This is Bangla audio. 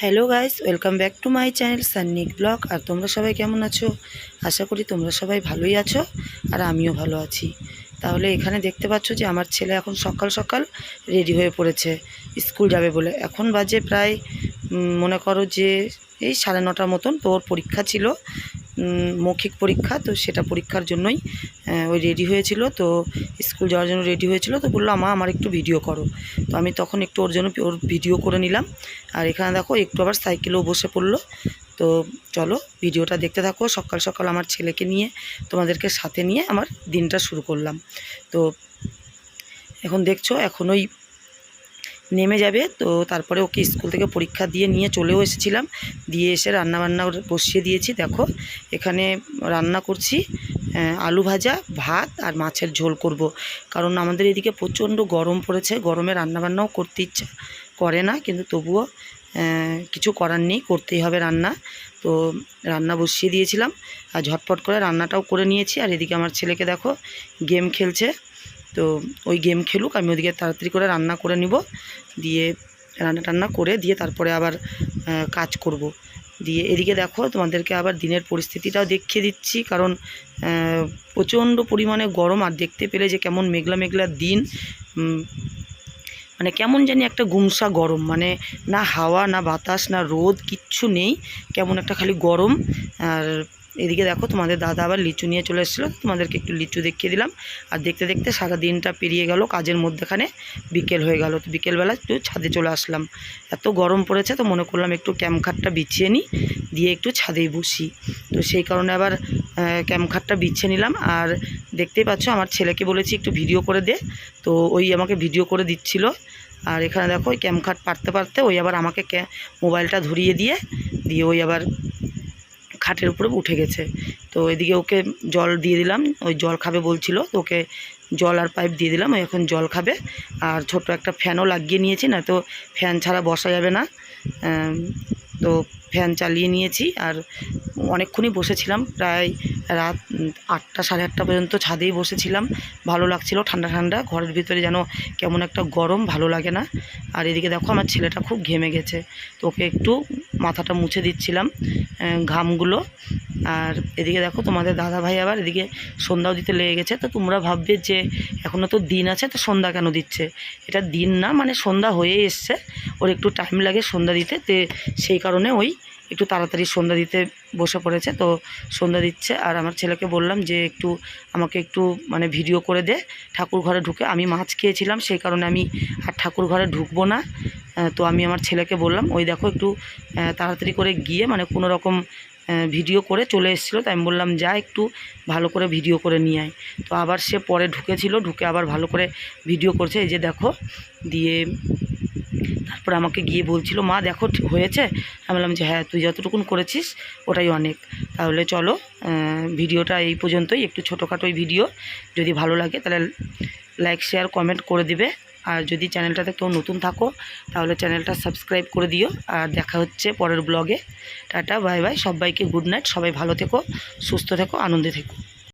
Hello guys, welcome back to my channel Sannik blog. আর তোমরা সবাই কেমন আছো? আশা করি তোমরা সবাই ভালোই আছো আর আমিও ভালো আছি। তাহলে এখানে দেখতে পাচ্ছ যে আমার ছেলে এখন সকাল সকাল রেডি হয়ে পড়েছে স্কুল যাবে বলে। এখন বাজে প্রায় মনে করো যে এই সাড়ে নটার মতন তোর পরীক্ষা ছিল। মৌখিক পরীক্ষা, তো সেটা পরীক্ষার জন্যই ওই রেডি হয়েছিল। তো স্কুল যাওয়ার জন্য রেডি হয়েছিল। তো বলল, আমা, আমার একটু ভিডিও করো। তো আমি তখন একটু ওর জন্য ওর ভিডিও করে নিলাম। আর এখানে দেখো, একটু আবার সাইকেলেও বসে পড়ল। তো চলো ভিডিওটা দেখতে থাকো। সকাল সকাল আমার ছেলেকে নিয়ে, তোমাদেরকে সাথে নিয়ে আমার দিনটা শুরু করলাম। তো এখন দেখছ, এখন ওই নেমে যাবে। তো তারপরে ওকে স্কুল থেকে পরীক্ষা দিয়ে নিয়ে চলেও এসেছিলাম। দিয়ে এসে রান্না বান্না বসিয়ে দিয়েছি। দেখো, এখানে রান্না করছি আলু ভাজা, ভাত আর মাছের ঝোল করব। কারণ আমাদের এদিকে প্রচণ্ড গরম পড়েছে। গরমে রান্নাবান্নাও করতে ইচ্ছা করে না, কিন্তু তবুও কিছু করার নেই, করতেই হবে রান্না। তো রান্না বসিয়ে দিয়েছিলাম। আর ঝটপট করে রান্নাটাও করে নিয়েছি। আর এদিকে আমার ছেলেকে দেখো, গেম খেলছে। তো ওই গেম খেলুক, আমি ওদিকে তাড়াতাড়ি করে রান্না করে নিব। দিয়ে রান্না টান্না করে দিয়ে তারপরে আবার কাজ করব। দিয়ে এদিকে দেখো তোমাদেরকে আবার দিনের পরিস্থিতিটাও দেখিয়ে দিচ্ছি, কারণ প্রচণ্ড পরিমাণে গরম আর দেখতে পেলে যে কেমন মেঘলা মেঘলা দিন। মানে কেমন জানি একটা গুমসা গরম মানে না হাওয়া, না বাতাস, না রোদ, কিচ্ছু নেই। কেমন একটা খালি গরম, আর এদিকে দেখো তোমাদের দাদা আবার লিচু নিয়ে চলে এসেছিল, তোমাদেরকে একটু লিচু দেখিয়ে দিলাম। আর দেখতে দেখতে সারা দিনটা পেরিয়ে গেল, কাজের মধ্যেখানে বিকেল হয়ে গেল। তো বিকেলবেলা একটু ছাদে চলে আসলাম। এত গরম পড়েছে তো মনে করলাম একটু ক্যামখাটটা বিছিয়ে নিই, দিয়ে একটু ছাদেই বসি। তো সেই কারণে আবার ক্যামখাটটা বিছিয়ে নিলাম। আর দেখতেই পাচ্ছ আমার ছেলেকে বলেছি একটু ভিডিও করে দে। তো ওই আমাকে ভিডিও করে দিচ্ছিল। আর এখানে দেখো ওই ক্যামখাট পারতে পারতে ওই আবার আমাকে মোবাইলটা ধরিয়ে দিয়ে দিয়ে ওই আবার খাটের উপরে উঠে গেছে। তো এদিকে ওকে জল দিয়ে দিলাম, ওই জল খাবে বলছিল, তো ওকে জল আর পাইপ দিয়ে দিলাম এখন জল খাবে। আর ছোট একটা ফ্যানও লাগিয়ে নিয়েছি না তো ফ্যান ছাড়া বসা যাবে না। তো ফ্যান চালিয়ে নিয়েছি আর অনেকক্ষণই বসেছিলাম। প্রায় রাত আটটা সাড়ে আটটা পর্যন্ত ছাদেই বসেছিলাম। ভালো লাগছিল ঠান্ডা ঠান্ডা, ঘরের ভিতরে যেন কেমন একটা গরম, ভালো লাগে না। আর এদিকে দেখো আমার ছেলেটা খুব ঘেমে গেছে। তো ওকে একটু মাথাটা মুছে দিচ্ছিলাম ঘামগুলো। আর এদিকে দেখো তোমাদের দাদা ভাই আবার এদিকে সন্ধ্যাও দিতে লেগে গেছে। তো তোমরা ভাববে যে এখনও তো দিন আছে, তো সন্ধ্যা কেন দিচ্ছে? এটা দিন না মানে সন্ধ্যা হয়ে এসছে। ওর একটু টাইম লাগে সন্ধ্যা দিতে। তে সেই কারণে ওই একটু তাড়াতাড়ি সন্ধ্যা দিতে বসে পড়েছে, তো সন্ধ্যা দিচ্ছে। আর আমার ছেলেকে বললাম যে একটু আমাকে একটু মানে ভিডিও করে দে, ঠাকুর ঘরে ঢুকে। আমি মাছ খেয়েছিলাম, সেই কারণে আমি আর ঠাকুর ঘরে ঢুকবো না। তো আমি আমার ছেলেকে বললাম, ওই দেখো একটু তাড়াতাড়ি করে গিয়ে মানে কোনো রকম ভিডিও করে চলে এসেছিল, তাই আমি বললাম, যা একটু ভালো করে ভিডিও করে নিয়ে আয়। তো আবার সে পরে ঢুকেছিল, ঢুকে আবার ভালো করে ভিডিও করছে। এই যে দেখো, দিয়ে তারপরে আমাকে গিয়ে বলছিল, মা, দেখো হয়েছে? আমি বললাম যে হ্যাঁ তুই যতটুকুন করেছিস, ওটাই অনেক। তাহলে চলো ভিডিওটা এই পর্যন্তই। একটু ছোটোখাটোই ভিডিও। যদি ভালো লাগে, তাহলে লাইক, শেয়ার, কমেন্ট করে দিবে। আর যদি চ্যানেলটাতে কেউ নতুন থাকো, তাহলে চ্যানেলটা সাবস্ক্রাইব করে দিও। আর দেখা হচ্ছে পরের ব্লগে। Tata, bye bye. সবাইকে গুড নাইট। সবাই ভালো থেকো, সুস্থ থেকো, আনন্দে থেকো।